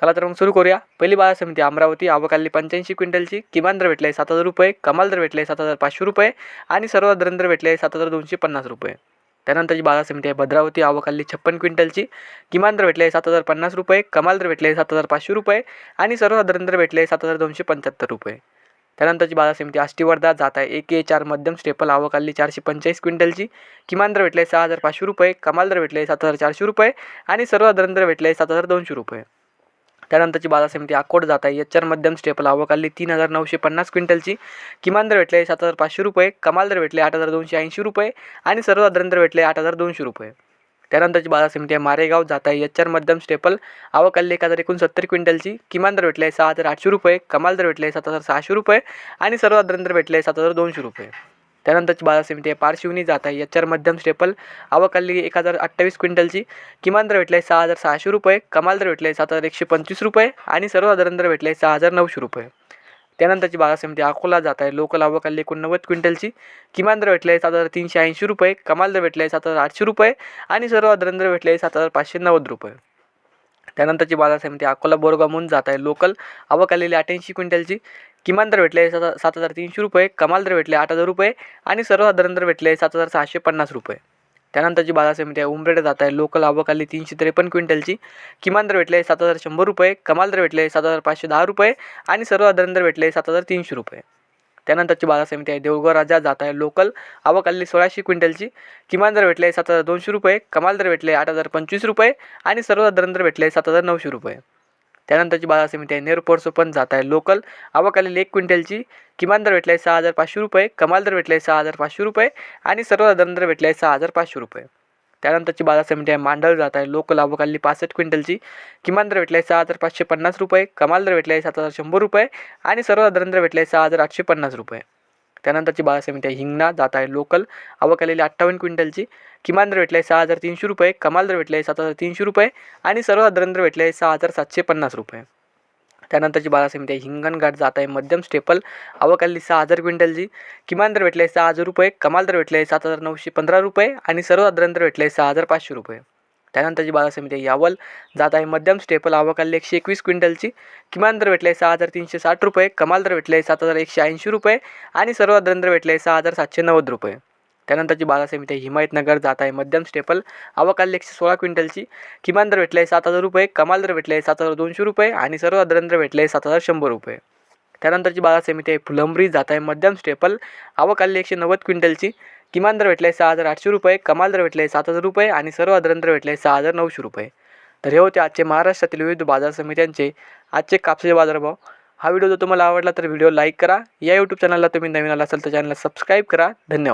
चला तर मग सुरू करूया. पहिली बाजार समिती अमरावती आवकाली पंच्याऐंशी क्विंटलची किमान दर भेटले सात हजार रुपये कमाल दर भेटले सात हजार पाचशे रुपये आणि सर्व दर दर भेटले सात हजार दोनशे पन्नास रुपये. त्यानंतरची बाजार समिती आहे भद्रावती आवकाली छप्पन क्विंटलची किमान दर भेटले सात हजार पन्नास रुपये कमाल दर भेटले सात हजार पाचशे रुपये आणि सर्व दर दर भेटले सात हजार दोनशे पंच्याहत्तर रुपये. त्यानंतरची बाजार समिती आष्टी वर्धा जात आहे एक ए चार मध्यम स्टेपल आवकाली चारशे पंचेचाळीस क्विंटलची किमान दर भेटले सहा हजार पाचशे रुपये कमाल दर भेटले सात हजार चारशे रुपये आणि सर्व दर दर भेटले सात हजार दोनशे रुपये. त्यानंतरची बाजार समिती अकोट जात आहे. एच आर मध्यम स्टेपल आवकाली तीन हजार नऊशे पन्नास क्विंटलची किमान दर भेटले सात हजार पाचशे रुपये कमाल दर भेटले आठ हजार दोनशे ऐंशी रुपये आणि सर्वसाधारण दर भेटले आठ हजार दोनशे रुपये. त्यानंतरची बाजार समिती आहे मारेगाव जात आहे. एच आर मध्यम स्टेपल आवकाली एक हजार एकोणसत्तर क्विंटलची किमान दर भेटले सहा हजार आठशे रुपये कमाल दर भेटले सात हजार सहाशे रुपये आणि सर्वसाधारण दर भेटले सात हजार दोनशे रुपये. त्यानंतरची बाजार समिती आहे. पारशिवनी जात आहे. याच्यावर मध्यम स्टेपल आवकाली एक हजार अठ्ठावीस क्विंटलची. किमान दर भेटले सहा हजार सहाशे रुपये. कमाल दर भेटले सात हजार एकशे पंचवीस रुपये. आणि सर्व दर दर भेटले सहा हजार नऊशे रुपये. त्यानंतरची बाजार समिती अकोला जात आहे. लोकल आवकाली एकोणनव्वद क्विंटलची. किमान दर भेटले सात हजार तीनशे ऐंशी रुपये. कमाल दर भेटले सात हजार आठशे रुपये. आणि सर्व दर दर भेटले सात हजार पाचशे नव्वद रुपये. त्यानंतरची बाजार समिती अकोला बोरगाव म्हणून जात आहे. लोकल आवक आलेली अठ्ठ्याऐंशी क्विंटलची. किमान दर भेटले सात सात हजार तीनशे रुपये कमाल दर भेटले आठ हजार रुपये आणि सर्व दर भेटले सात हजार सहाशे पन्नास रुपये. त्यानंतरची बाजार समिती आहे उमरेड जात आहे लोकल आवक आली तीनशे त्रेपन्न क्विंटलची. किमान दर भेटले सात हजार शंभर रुपये कमाल दर भेटले सात हजार पाचशे दहा रुपये आणि सर्व दर भेटले सात हजार तीनशे रुपये. त्यानंतरची बाजार समिती आहे देवगड राजा जात आहे लोकल आवक आलेली सोळाशे क्विंटलची. किमान दर भेटले सात हजार दोनशे रुपये कमाल दर भेटले आठ हजार पंचवीस रुपये आणि सर्व दर भेटले सात हजार नऊशे रुपये. त्यानंतरची बाजार समिती आहे. नेहरू पोर्सो पण जात आहे. लोकल आवक आलेली एक क्विंटलची. किमान दर भेटले सहा हजार पाचशे रुपये. कमाल दर भेटले सहा हजार पाचशे रुपये. आणि सर्व दर भेटला आहे सहा हजार पाचशे रुपये. त्यानंतरची बाजार समिती आहे. मांडळ जात आहे. लोकल आवक आलेली पासष्ट क्विंटलची. किमान दर भेटले सहा हजार पाचशे पन्नास रुपये. कमाल दर भेटले सात हजार शंभर रुपये. आणि सर्व दर भेटला आहे सहा हजार आठशे पन्नास रुपये. त्यानंतरची बाजार समिती आहे हिंगणा जात आहे लोकल. आवक आलेली अठ्ठावन्न क्विंटलची. किमान दर भेटले सहा हजार तीनशे रुपये कमाल दर भेटले सात हजार तीनशे रुपये आणि सर्व दर भेटला आहे सहा हजार सातशे पन्नास रुपये. त्यानंतरची बाजार समिती आहे हिंगणघाट जात आहे मध्यम स्टेपल. आवक आलेली सहा हजार क्विंटलची. किमान दर भेटले सहा हजार रुपये कमाल दर भेटले सात हजार नऊशे पंधरा रुपये आणि सर्व दर भेटला आहे सहा हजार पाचशे रुपये. त्यानंतरची बाजार समिती यावल जात आहे मध्यम स्टेपल आवक एकशे एकवीस क्विंटलची. किमान दर भेटले सहा हजार तीनशे साठ रुपये कमाल दर भेटले सात हजार एकशे ऐंशी रुपये आणि सर्व दर दर आहे सहा हजार सातशे नव्वद रुपये. त्यानंतरची बाजार समिती आहे हिमायतनगर जात आहे मध्यम स्टेपल आवक एकशे सोळा क्विंटलची. किमान दर भेटले सात हजार रुपये कमाल दर भेटले सात हजार दोनशे रुपये आणि सर्व दर दर भेटले सात हजार शंभर रुपये. त्यानंतरची बाजार समिती आहे फुलंब्री जात आहे मध्यम स्टेपल आवक एकशे नव्वद क्विंटलची. किमान दर भेटले सहा हजार आठशे रुपये कमाल दर भेटले सात हजार रुपये आणि सर्व दर दर भेटले सहा हजार नऊशे रुपये. तर हे होते आजचे महाराष्ट्रातील विविध बाजार समित्यांचे आजचे कापसाचे बाजारभाव. हा व्हिडिओ जर तुम्हाला आवडला तर व्हिडिओ लाईक करा. या यूट्यूब चॅनलला तुम्ही नवीन आला असाल तर चॅनलला सबस्क्राईब करा. धन्यवाद.